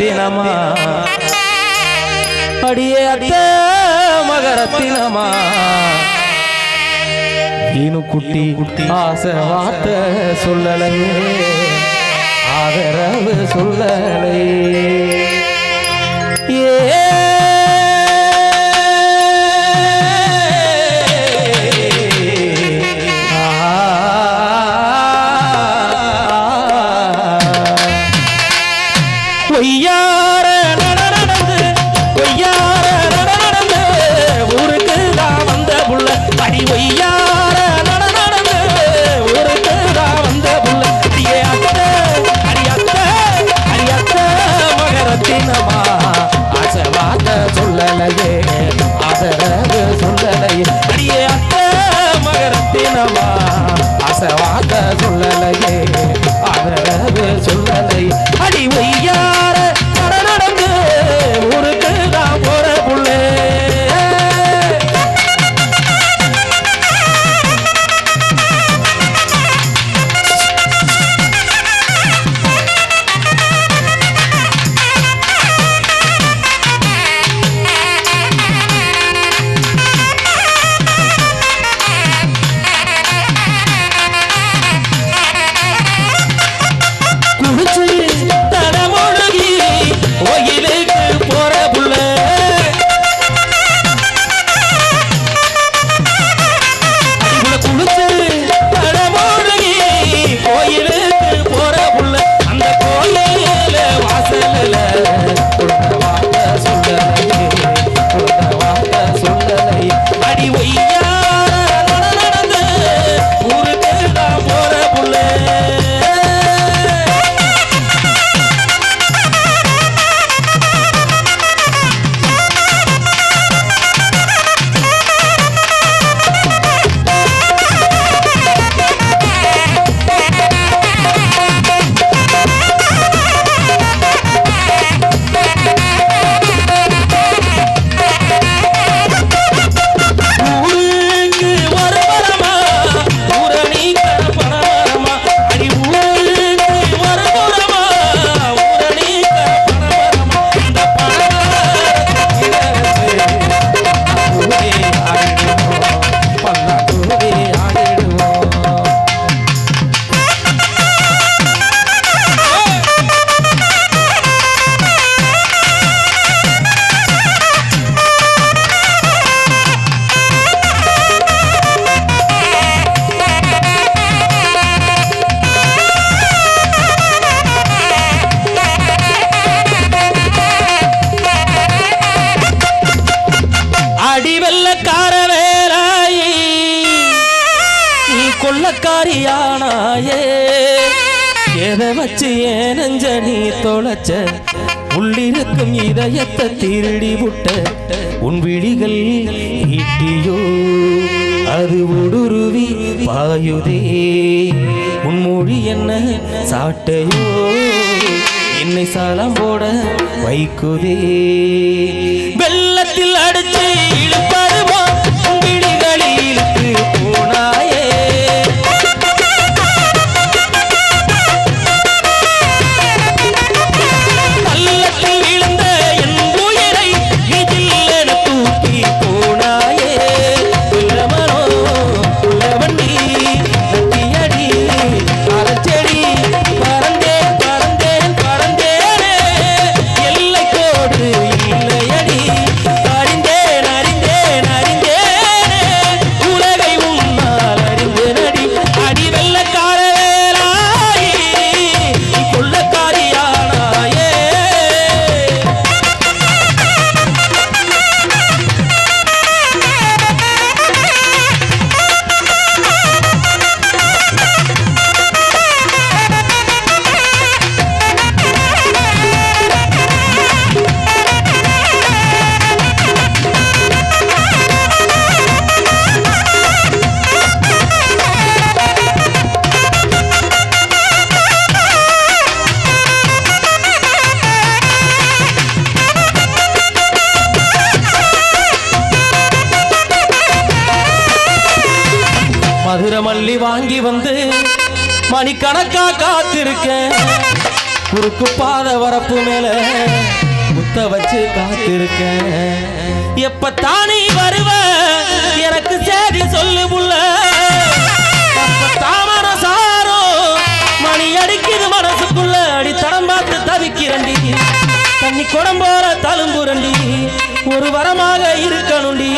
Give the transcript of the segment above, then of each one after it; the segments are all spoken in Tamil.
மகரத்தினமா? அடியே அத்த மகரத்தினமா? நீனு குட்டி குட்டி ஆசை வார்த்தை சொல்லலையே ஆதரவு சொல்லலை. என் இதயத்தை திருடி விட்ட உன் விழிகள் ஈட்டியோ. அது ஊடுருவி பாயுதே. உன் மொழி என்ன சாட்டையோ. என்னை சாலம் போட வைக்குதே. வெள்ளத்தில் அடிச்சு இழுத்து மதுரமல்லி வாங்கி வந்து மணிக்கணக்கா காத்திருக்க குறுக்கு பாத வரப்பு மேல முத்த வச்சு காத்திருக்க எப்ப தானே வருவ? எனக்கு சேதி சொல்லு புள்ள தாமர சாரோ மணி அடிக்குது மனசுக்குள்ள. அடி தடம் பார்த்து தவிக்கிறண்டி. தண்ணி குடம் போற தழும்புரண்டி. ஒரு வரமாக இருக்கணும்டி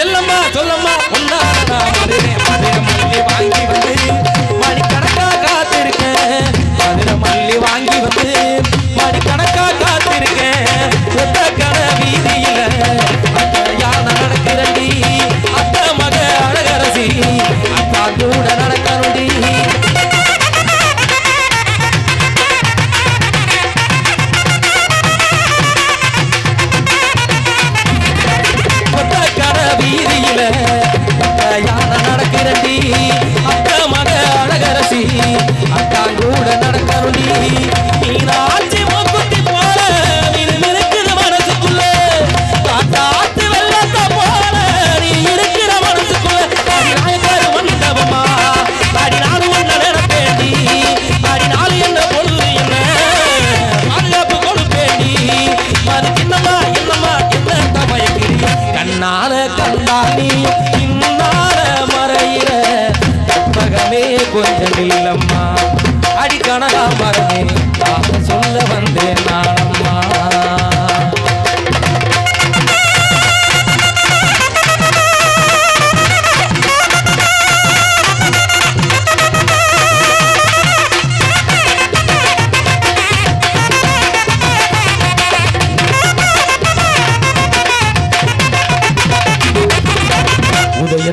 செல்லம்மா சொல்லம்மா ஒன்னா மதுரை மதுரை மல்லிகை வாங்கி வந்து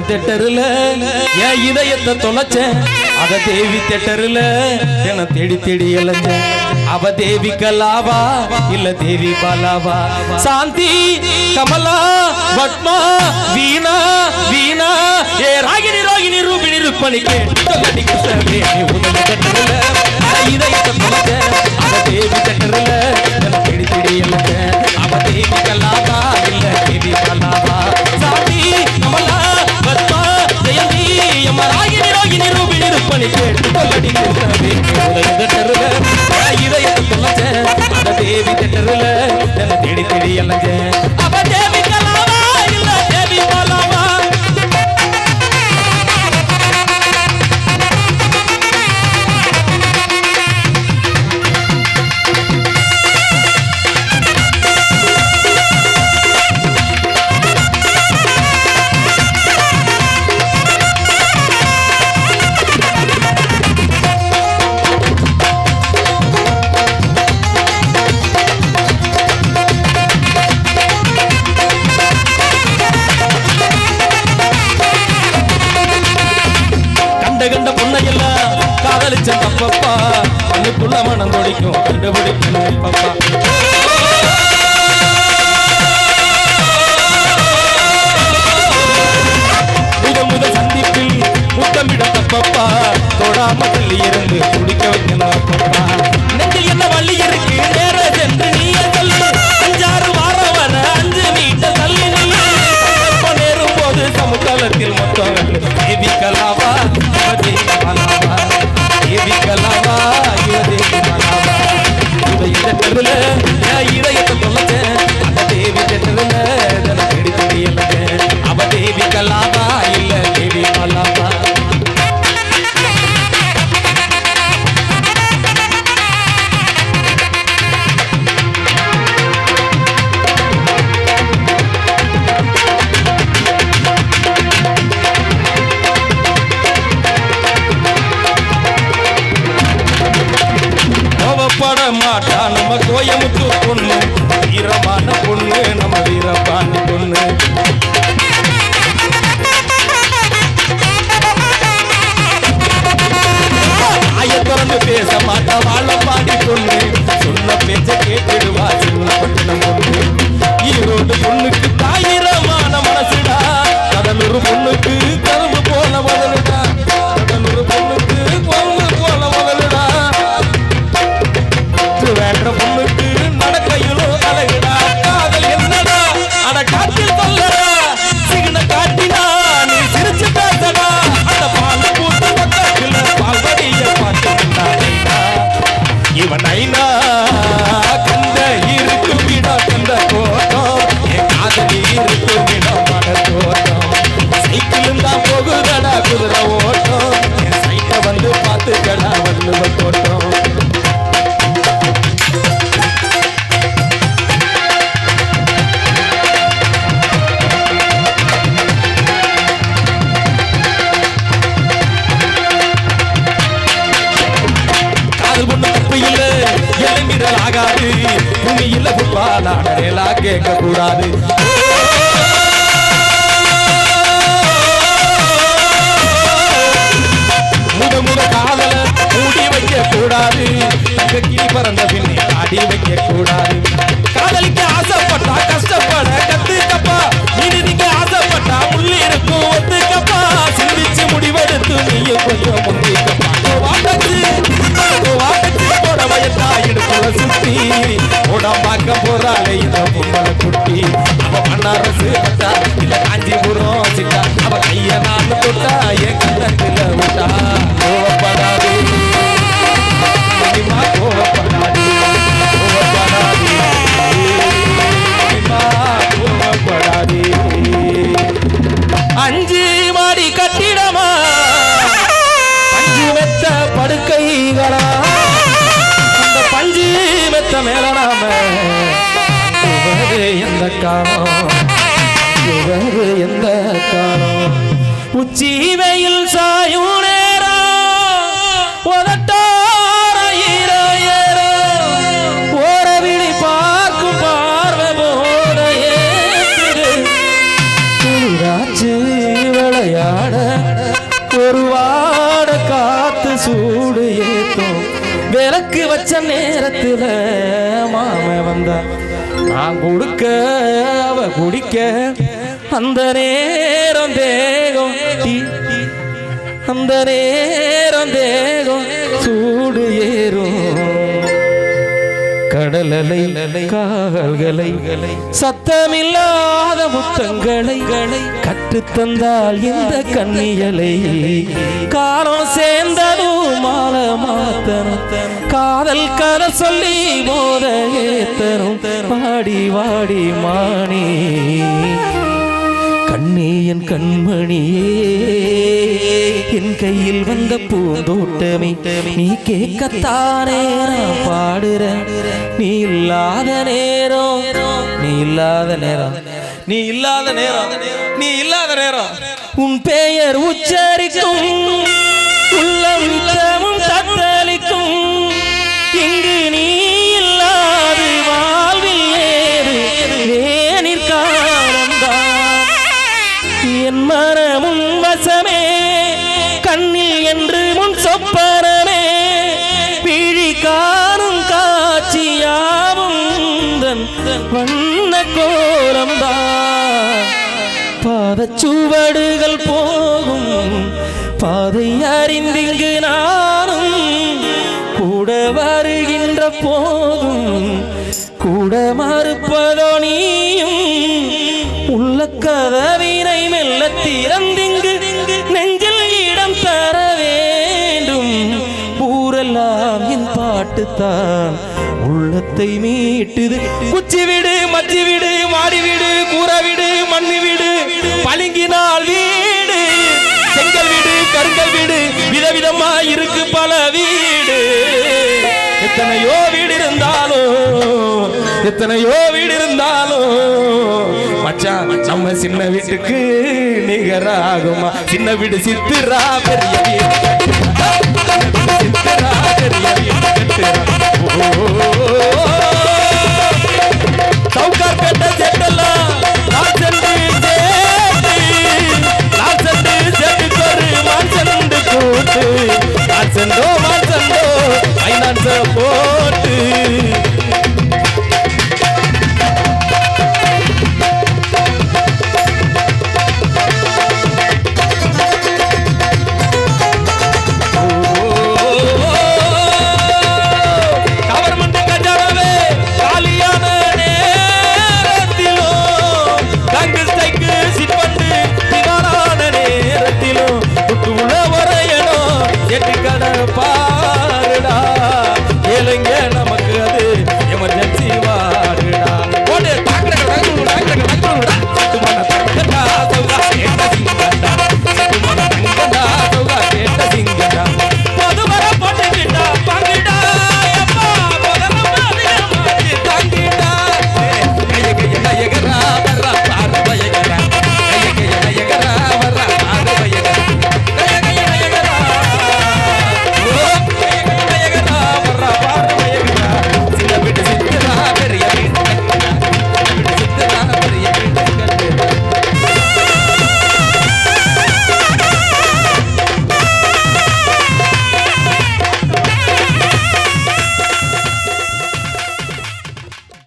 தேட்டருல என் இதயத்தை தொலைச்ச. அத தேவி தேட்டருல என தேடி தேடி இழைச்ச. அவ தேவி கலாவா இல்ல தேவி பாலாவா? சாந்தி கமலா பத்மா வீணா வீணா. ஏ ராகினி ரோகிணி ரூபிணி ருக்மணி கேட்டு கிருஷ்ண தேவி தேட்டருல இதயத்தை தொலைச்ச. அத தேவி தேட்டருல என தேடி தேடி இழைச்ச. ஈரமான பொண்ணு. அவ குடிக்க அந்த நேரம் தேகம் அந்த நேரம் கடலலை கால்களை சத்தமில்லாத முத்தங்களை கற்றுத்தந்தால் இந்த கண்ணியலை. காலம் சேர்ந்ததும் மாலை மாத்தனும் காதல் கதை சொல்லி போத ஏத்தனும் வாடி வாடி மாணி நீ என் கண்மணியே. என் கையில் வந்த பூந்தோட்டமே நீ கேட்கத்தானே நான் பாடுறேன். நீ இல்லாத நேரம் நீ இல்லாத நேரம் நீ இல்லாத நேரம் நீ இல்லாத நேரம். உன் பெயர் உச்சரிக்கும் உள்ளம் நிச்சயமும் தத்தளிக்கும். இங்கு நீ இல்லாத மனமும் வசமே கண்ணில் என்று முன் சொப்பனமே. விழி காணும் காட்சியாவும் வண்ண கோலம்தான். பாதச்சுவடுகள் போகும் பாதை அறிந்திங்கு நானும் கூட வருகின்ற போதும் கூட மறுப்பதோ நீயும் உள்ள கதவி மெல்ல நெஞ்சில் இடம் தர வேண்டும். ஊரெல்லாம் என் பாட்டுத்தான் உள்ளத்தை மீட்டுது. குச்சி விடு மச்சி விடு மாடி விடு கூற விடு. மண்ணு விடு பழுங்கினால் வீடு செங்கல் வீடு கருங்கல் வீடு விதவிதமா இருக்கு பல வீடு. எத்தனையோ வீடு இருந்தாலும் எத்தனையோ வீடு இருந்தாலும் மச்சான் நம்ம சின்ன வீட்டுக்கு நிகராகுமா சின்ன வீடு சித்திரா பெரிய வீடு கட்டுறா. சித்திரா பெரிய வீடு ஓ,